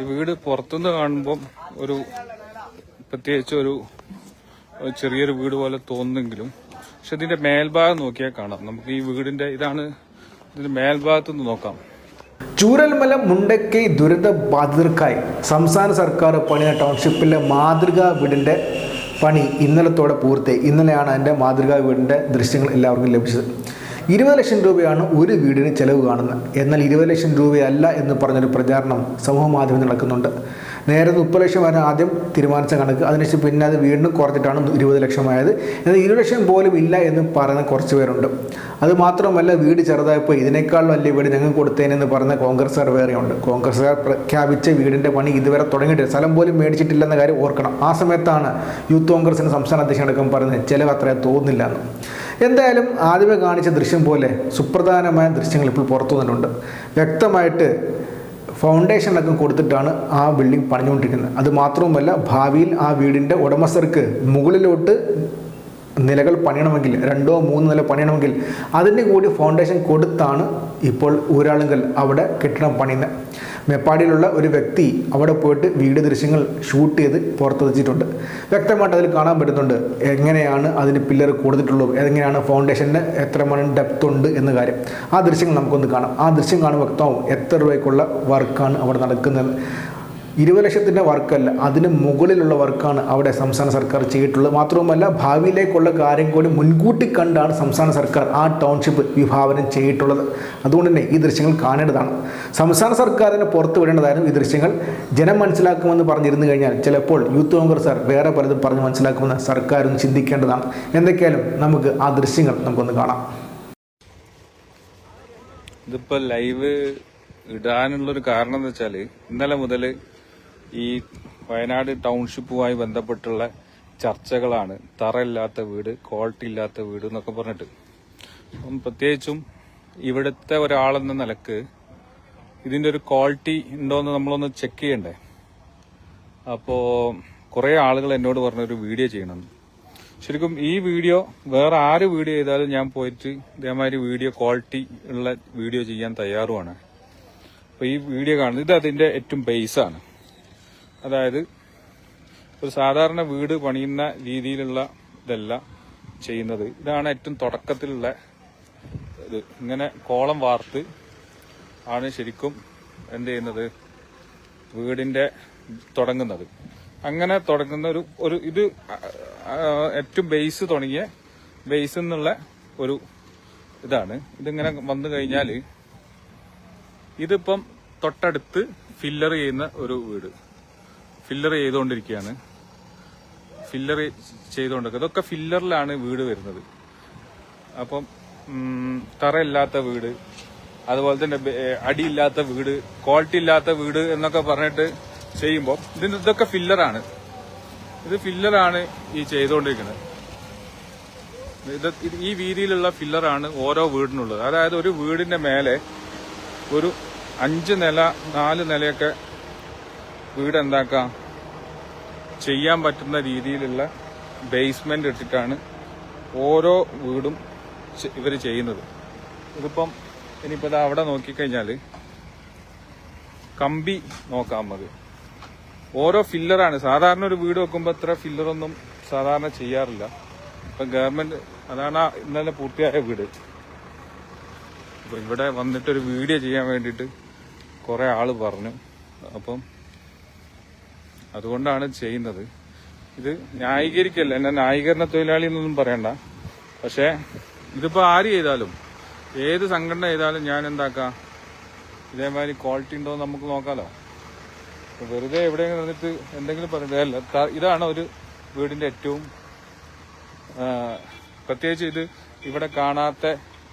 ഈ വീട് പുറത്തുനിന്ന് കാണുമ്പം ഒരു പ്രത്യേകിച്ച് ഒരു ചെറിയൊരു വീട് പോലെ തോന്നുന്നെങ്കിലും പക്ഷെ ഇതിന്റെ മേൽഭാഗം നോക്കിയാൽ കാണാം. നമുക്ക് ഈ വീടിന്റെ ഇതാണ് ഇതിന്റെ മേൽഭാഗത്തു നിന്ന് നോക്കാം. ചൂരൽമല മുണ്ടക്കൈ ദുരിത ബാധിതർക്കായി സംസ്ഥാന സർക്കാർ പണിത ടൗൺഷിപ്പിലെ മാതൃകാ വീടിന്റെ പണി ഇന്നലത്തോടെ പൂർത്തിയായി. ഇന്നലെയാണ് അതിന്റെ മാതൃകാ വീടിന്റെ ദൃശ്യങ്ങൾ എല്ലാവർക്കും ലഭിച്ചത്. ഇരുപത് ലക്ഷം രൂപയാണ് ഒരു വീടിന് ചെലവ് കാണുന്നത്. എന്നാൽ ഇരുപത് ലക്ഷം രൂപയല്ല എന്ന് പറഞ്ഞൊരു പ്രചാരണം സമൂഹ മാധ്യമത്തിൽ നടക്കുന്നുണ്ട്. നേരെ മുപ്പത് ലക്ഷമായിരുന്നു ആദ്യം തീരുമാനിച്ച കണക്ക്. അതിനുശേഷം പിന്നെ അത് വീണ്ടും കുറച്ചിട്ടാണ് ഇരുപത് ലക്ഷമായത് എന്നാൽ ഇരുപത് ലക്ഷം പോലും ഇല്ല എന്ന് പറയുന്ന കുറച്ച് പേരുണ്ട്. അത് മാത്രമല്ല വീട് ചെറുതായപ്പോൾ ഇതിനേക്കാൾ വലിയ വീട് ഞങ്ങൾ കൊടുത്തേനെന്ന് പറഞ്ഞ കോൺഗ്രസ്സുകാർ വേറെയുണ്ട് കോൺഗ്രസ്സുകാർ പ്രഖ്യാപിച്ച വീടിന്റെ പണി ഇതുവരെ തുടങ്ങിയിട്ടില്ല. സ്ഥലം പോലും മേടിച്ചിട്ടില്ലെന്ന കാര്യം ഓർക്കണം. ആ സമയത്താണ് യൂത്ത് കോൺഗ്രസിന്റെ സംസ്ഥാന അധ്യക്ഷൻ അടക്കം പറഞ്ഞത് ചിലവ് അത്ര തോന്നില്ല എന്ന്. എന്തായാലും ആദ്യമേ കാണിച്ച ദൃശ്യം പോലെ സുപ്രധാനമായ ദൃശ്യങ്ങൾ ഇപ്പോൾ പുറത്തു വന്നിട്ടുണ്ട്. വ്യക്തമായിട്ട് ഫൗണ്ടേഷൻ അടക്കം കൊടുത്തിട്ടാണ് ആ ബിൽഡിംഗ് പണിഞ്ഞുകൊണ്ടിരിക്കുന്നത്. അത് മാത്രവുമല്ല ഭാവിയിൽ ആ വീടിന്റെ ഉടമസ്ഥർക്ക് മുകളിലോട്ട് നിലകൾ പണിയണമെങ്കിൽ രണ്ടോ മൂന്ന് നില പണിയണമെങ്കിൽ അതിന്റെ കൂടി ഫൗണ്ടേഷൻ കൊടുത്താണ് ഇപ്പോൾ ഊരാളുങ്കൽ അവിടെ കെട്ടിടം പണിയുന്നത്. മേപ്പാടിയിലുള്ള ഒരു വ്യക്തി അവിടെ പോയിട്ട് വീട് ദൃശ്യങ്ങൾ ഷൂട്ട് ചെയ്ത് പുറത്തെത്തിച്ചിട്ടുണ്ട്. വ്യക്തമായിട്ട് അതിൽ കാണാൻ പറ്റുന്നുണ്ട് എങ്ങനെയാണ് അതിന് പില്ലർ കൊടുത്തിട്ടുള്ളത് എങ്ങനെയാണ് ഫൗണ്ടേഷന് എത്ര മണി ഡെപ്ത് ഉണ്ട് എന്ന കാര്യം. ആ ദൃശ്യങ്ങൾ നമുക്കൊന്ന് കാണാം. ആ ദൃശ്യം കാണുമ്പോൾ വ്യക്തമാവും എത്ര രൂപയ്ക്കുള്ള വർക്കാണ് അവിടെ നടക്കുന്നത്. ഇരുപത് ലക്ഷത്തിന്റെ വർക്കല്ല അതിന് മുകളിലുള്ള വർക്കാണ് അവിടെ സംസ്ഥാന സർക്കാർ ചെയ്തിട്ടുള്ളത്. മാത്രവുമല്ല ഭാവിയിലേക്കുള്ള കാര്യം കൂടി മുൻകൂട്ടി കണ്ടാണ് സംസ്ഥാന സർക്കാർ ആ ടൗൺഷിപ്പ് വിഭാവനം ചെയ്തിട്ടുള്ളത്. അതുകൊണ്ട് തന്നെ ഈ ദൃശ്യങ്ങൾ കാണേണ്ടതാണ്. സംസ്ഥാന സർക്കാരിന് പുറത്തു വിടേണ്ടതായിരുന്നു ഈ ദൃശ്യങ്ങൾ. ജനം മനസ്സിലാക്കുമെന്ന് പറഞ്ഞിരുന്നു കഴിഞ്ഞാൽ ചിലപ്പോൾ യൂത്ത് കോൺഗ്രസ്സുകാർ വേറെ പലതും പറഞ്ഞ് മനസ്സിലാക്കുമെന്ന് സർക്കാരും ചിന്തിക്കേണ്ടതാണ്. എന്തൊക്കെയാലും നമുക്ക് ആ ദൃശ്യങ്ങൾ നമുക്കൊന്ന് കാണാം. ഇതിപ്പോ ലൈവ് ഇടാനുള്ളൊരു കാരണം എന്ന് വെച്ചാൽ ഇന്നലെ മുതൽ ഈ വയനാട് ടൗൺഷിപ്പുമായി ബന്ധപ്പെട്ടുള്ള ചർച്ചകളാണ്. തറയില്ലാത്ത വീട് ക്വാളിറ്റി ഇല്ലാത്ത വീട് എന്നൊക്കെ പറഞ്ഞിട്ട്. അപ്പം പ്രത്യേകിച്ചും ഇവിടുത്തെ ഒരാളെന്ന നിലയ്ക്ക് ഇതിന്റെ ഒരു ക്വാളിറ്റി ഉണ്ടോയെന്ന് നമ്മളൊന്ന് ചെക്ക് ചെയ്യണ്ടേ? അപ്പോൾ കുറേ ആളുകൾ എന്നോട് പറഞ്ഞൊരു വീഡിയോ ചെയ്യണം. ശരിക്കും ഈ വീഡിയോ വേറെ ആര് വീഡിയോ ചെയ്താലും ഞാൻ പോയിട്ട് ഇതേമാതിരി വീഡിയോ ക്വാളിറ്റി ഉള്ള വീഡിയോ ചെയ്യാൻ തയ്യാറുമാണ് അപ്പോൾ ഈ വീഡിയോ കാണുന്നത് ഇത് അതിന്റെ ഏറ്റവും ബേസാണ് അതായത് ഒരു സാധാരണ വീട് പണിയുന്ന രീതിയിലുള്ള ഇതല്ല ചെയ്യുന്നത്. ഇതാണ് ഏറ്റവും തുടക്കത്തിലുള്ള ഇത്. ഇങ്ങനെ കോളം വാർത്ത് ആണ് ശരിക്കും എന്ത് ചെയ്യുന്നത്? വീടിന്റെ തുടങ്ങുന്നത്. അങ്ങനെ തുടങ്ങുന്ന ഒരു ഒരു ഇത് ഏറ്റവും ബേസ് തുടങ്ങിയ ബേസ് എന്നുള്ള ഒരു ഇതാണ്. ഇതിങ്ങനെ വന്നു കഴിഞ്ഞാൽ ഇതിപ്പം തൊട്ടടുത്ത് ഫില്ലർ ചെയ്യുന്ന ഒരു വീട്. ഫില്ലർ ചെയ്തുകൊണ്ടിരിക്കുകയാണ്. ഫില്ലർ ചെയ്തുകൊണ്ടിരിക്കുക. ഇതൊക്കെ ഫില്ലറിലാണ് വീട് വരുന്നത്. അപ്പം തറയില്ലാത്ത വീട് അതുപോലെ തന്നെ അടിയില്ലാത്ത വീട് ക്വാളിറ്റി ഇല്ലാത്ത വീട് എന്നൊക്കെ പറഞ്ഞിട്ട് ചെയ്യുമ്പോൾ ഇതിന് ഇതൊക്കെ ഫില്ലറാണ്. ഇത് ഫില്ലറാണ് ഈ ചെയ്തുകൊണ്ടിരിക്കുന്നത്. ഇത് ഈ വീതിയിലുള്ള ഫില്ലറാണ് ഓരോ വീടിനുള്ളത്. അതായത് ഒരു വീടിന്റെ മേലെ ഒരു അഞ്ച് നില നാല് നിലയൊക്കെ വീട് എന്താക്കാം ചെയ്യാൻ പറ്റുന്ന രീതിയിലുള്ള ബേസ്മെന്റ് ഇട്ടിട്ടാണ് ഓരോ വീടും ഇവർ ചെയ്യുന്നത്. ഇതിപ്പം ഇനിയിപ്പോൾ ഇത് അവിടെ നോക്കിക്കഴിഞ്ഞാൽ കമ്പി നോക്കാം മതി ഓരോ ഫില്ലറാണ്. സാധാരണ ഒരു വീട് വെക്കുമ്പോൾ ഇത്ര ഫില്ലറൊന്നും സാധാരണ ചെയ്യാറില്ല. ഇപ്പം ഗവൺമെന്റ് അതാണ് ഇന്നലെ പൂർത്തിയായ വീട്. ഇപ്പം ഇവിടെ വന്നിട്ടൊരു വീഡിയോ ചെയ്യാൻ വേണ്ടിയിട്ട് കുറേ ആൾ പറഞ്ഞു. അപ്പം അതുകൊണ്ടാണ് ചെയ്യുന്നത്. ഇത് ന്യായീകരിക്കല്ല. എന്നെ ന്യായീകരണ തൊഴിലാളി എന്നൊന്നും പറയണ്ട. പക്ഷേ ഇതിപ്പോ ആര് ചെയ്താലും ഏത് സംഘടന ചെയ്താലും ഞാൻ എന്താക്കാം? ഇതേമാതിരി ക്വാളിറ്റി ഉണ്ടോ എന്ന് നമുക്ക് നോക്കാലോ. വെറുതെ എവിടെയെങ്കിലും നിന്നിട്ട് എന്തെങ്കിലും പറയുന്നത് അല്ല ഇതാണ് ഒരു വീടിന്റെ ഏറ്റവും പ്രത്യേകിച്ച് ഇത് ഇവിടെ കാണാത്ത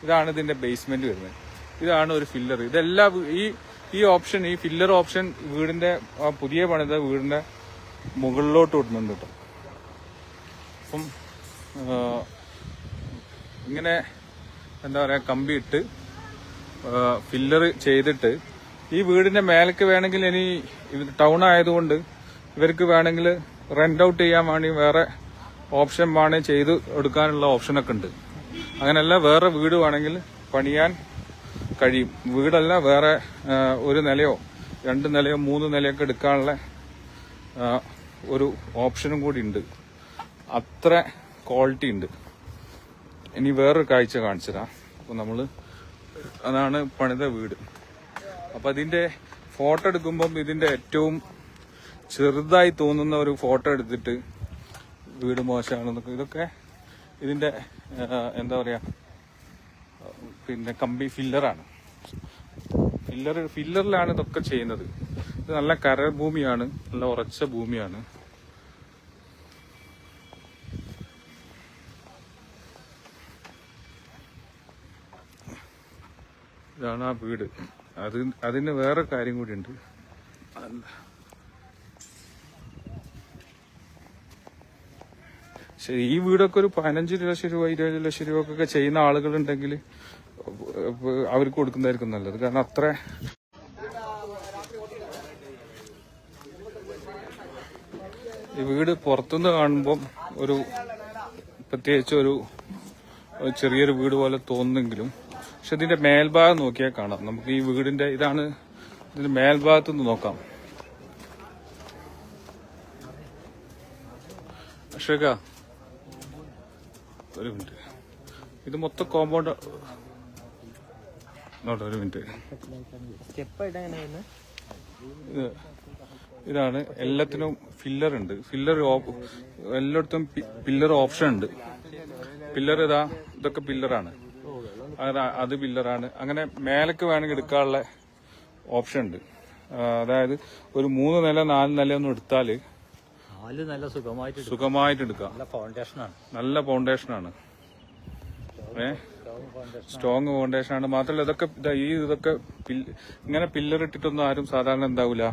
ഇതാണ് ഇതിന്റെ ബേസ്മെന്റ് വരുന്നത്. ഇതാണ് ഒരു ഫില്ലർ ഇതെല്ലാം ഈ ഈ ഓപ്ഷൻ ഈ ഫില്ലർ ഓപ്ഷൻ വീടിന്റെ പുതിയ പണിത വീടിന്റെ മുകളിലോട്ട് വിടുന്നുണ്ട് കേട്ടോ അപ്പം ഇങ്ങനെ എന്താ പറയാ കമ്പി ഇട്ട് ഫില്ലർ ചെയ്തിട്ട് ഈ വീടിന്റെ മേലേക്ക് വേണമെങ്കിൽ ഇനി ടൗൺ ആയതുകൊണ്ട് ഇവർക്ക് വേണമെങ്കിൽ റെന്റ് ഔട്ട് ചെയ്യാൻ വേണ്ടി വേറെ ഓപ്ഷൻ വേണേ ചെയ്ത് എടുക്കാനുള്ള ഓപ്ഷനൊക്കെ ഉണ്ട്. അങ്ങനെയല്ല വേറെ വീട് വേണമെങ്കിൽ പണിയാൻ കഴിയും വീടല്ല വേറെ ഒരു നിലയോ രണ്ട് നിലയോ മൂന്ന് നിലയൊക്കെ എടുക്കാനുള്ള ഒരു ഓപ്ഷനും കൂടി ഉണ്ട്. അത്ര ക്വാളിറ്റി ഉണ്ട്. ഇനി വേറൊരു കാഴ്ച കാണിച്ചതാ. അപ്പോൾ നമ്മൾ അതാണ് പണിത വീട്. അപ്പൊ അതിന്റെ ഫോട്ടോ എടുക്കുമ്പം ഇതിന്റെ ഏറ്റവും ചെറുതായി തോന്നുന്ന ഒരു ഫോട്ടോ എടുത്തിട്ട് വീട് മോശമാണെന്നൊക്കെ ഇതൊക്കെ ഇതിന്റെ എന്താ പറയുക പിന്നെ കമ്പി ഫില്ലറാണ്. ഫില്ലർ ഫില്ലറിലാണ് ഇതൊക്കെ ചെയ്യുന്നത്. ഇത് നല്ല കരൾ ഭൂമിയാണ് നല്ല ഉറച്ച ഭൂമിയാണ്. ഇതാണ് ആ വീട്. അത് അതിന് വേറെ കാര്യം കൂടിയുണ്ട്. ശരി ഈ വീടൊക്കെ ഒരു പതിനഞ്ച് ലക്ഷം രൂപ ഇരുപത് ലക്ഷം രൂപ ഒക്കെ ചെയ്യുന്ന ആളുകളുണ്ടെങ്കിൽ അവർക്ക് കൊടുക്കുന്നതായിരിക്കും നല്ലത്. കാരണം അത്ര ഈ വീട് പുറത്തുനിന്ന് കാണുമ്പം ഒരു പ്രത്യേകിച്ച് ഒരു ചെറിയൊരു വീട് പോലെ തോന്നുന്നെങ്കിലും പക്ഷെ ഇതിന്റെ മേൽഭാഗം നോക്കിയാൽ കാണാം. നമുക്ക് ഈ വീടിന്റെ ഇതാണ് ഇതിന്റെ മേൽഭാഗത്ത് നിന്ന് നോക്കാം. അശോക ഒരു മിനിറ്റ്. ഇത് മൊത്തം കോമ്പൗണ്ട് നോട്ടെ ഒരു മിനിറ്റ്. ഇത് ഇതാണ്. എല്ലാത്തിനും ഫില്ലർ ഉണ്ട്. ഫില്ലർ എല്ലായിടത്തും പില്ലർ ഓപ്ഷൻ ഉണ്ട്. പില്ലർ ഇതാ ഇതൊക്കെ പില്ലറാണ് അത് പില്ലറാണ് അങ്ങനെ മേലേക്ക് വേണമെങ്കിൽ എടുക്കാനുള്ള ഓപ്ഷൻ ഉണ്ട്. അതായത് ഒരു മൂന്ന് നില നാല് നില ഒന്നും എടുത്താൽ നല്ല സുഖമായിട്ട് എടുക്കും. സുഖമായിട്ട് എടുക്കാം. നല്ല ഫൗണ്ടേഷനാണ് നല്ല ഫൗണ്ടേഷനാണ് സ്ട്രോങ് ഫൗണ്ടേഷൻ ആണ്. മാത്രല്ല ഇതൊക്കെ ഇതാ ഈ ഇതൊക്കെ ഇങ്ങനെ പില്ലർ ഇട്ടിട്ടൊന്നും ആരും സാധാരണ എന്താവില്ല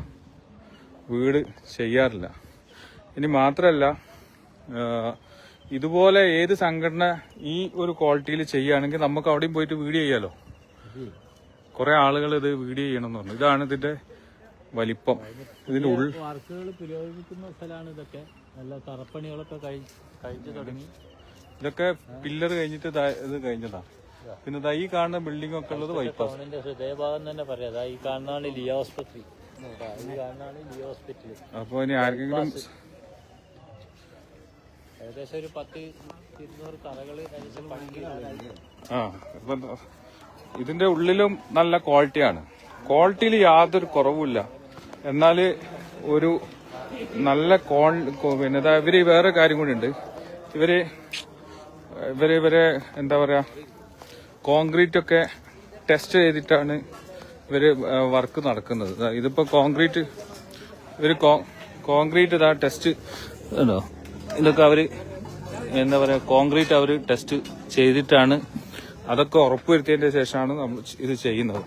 വീട് ചെയ്യാറില്ല. ഇനി മാത്രല്ല ഇതുപോലെ ഏത് സംഘടന ഈ ഒരു ക്വാളിറ്റിയിൽ ചെയ്യുകയാണെങ്കിൽ നമുക്ക് അവിടെയും പോയിട്ട് വീഡിയോ ചെയ്യാലോ? കുറെ ആളുകൾ ഇത് വീഡിയോ ചെയ്യണം എന്ന് പറഞ്ഞു. ഇതാണ് ഇതിന്റെ വലിപ്പം. ഇതിന്റെ ഉള്ളിൽ വർക്കുകൾ പുരോഗമിക്കുന്ന സ്ഥലമാണ് ഇതൊക്കെ. നല്ല തറപ്പണികളൊക്കെ കഴി- കഴിച്ചു തുടങ്ങി. ഇതൊക്കെ പില്ലർ കഴിഞ്ഞിട്ട് ഇത് കഴിഞ്ഞതാ. പിന്നെ ഈ കാണുന്ന ബിൽഡിംഗ് ഒക്കെ ഉള്ളത് ടൗണിന്റെ ഹൃദയഭാഗം തന്നെ പറയാം. ഈ കാണുന്നതാണ് ലിയോ ഹോസ്പിറ്റൽ ഈ കാണുന്നതാണ് ലിയോ ഹോസ്പിറ്റൽ അപ്പൊ ഇനി ആർക്കെങ്കിലും ഏകദേശം ഒരു പത്ത് ഇരുന്നൂറ് പണിക്ക് ആ ഇതിന്റെ ഉള്ളിലും നല്ല ക്വാളിറ്റിയാണ് ക്വാളിറ്റിയിൽ യാതൊരു കുറവുമില്ല. എന്നാൽ ഒരു നല്ല കോൺ പിന്നെ ഇവർ വേറെ കാര്യം കൂടി ഉണ്ട്. ഇവർ ഇവർ ഇവരെ എന്താ പറയാ കോൺക്രീറ്റ് ഒക്കെ ടെസ്റ്റ് ചെയ്തിട്ടാണ് ഇവർ വർക്ക് നടക്കുന്നത്. ഇതിപ്പോ കോൺക്രീറ്റ് ഇവർ കോൺക്രീറ്റ് ഇതാ ടെസ്റ്റ് ഉണ്ടോ? ഇതൊക്കെ അവർ എന്താ പറയാ കോൺക്രീറ്റ് അവർ ടെസ്റ്റ് ചെയ്തിട്ടാണ് അതൊക്കെ ഉറപ്പുവരുത്തിയതിന്റെ ശേഷമാണ് നമ്മൾ ഇത് ചെയ്യുന്നത്.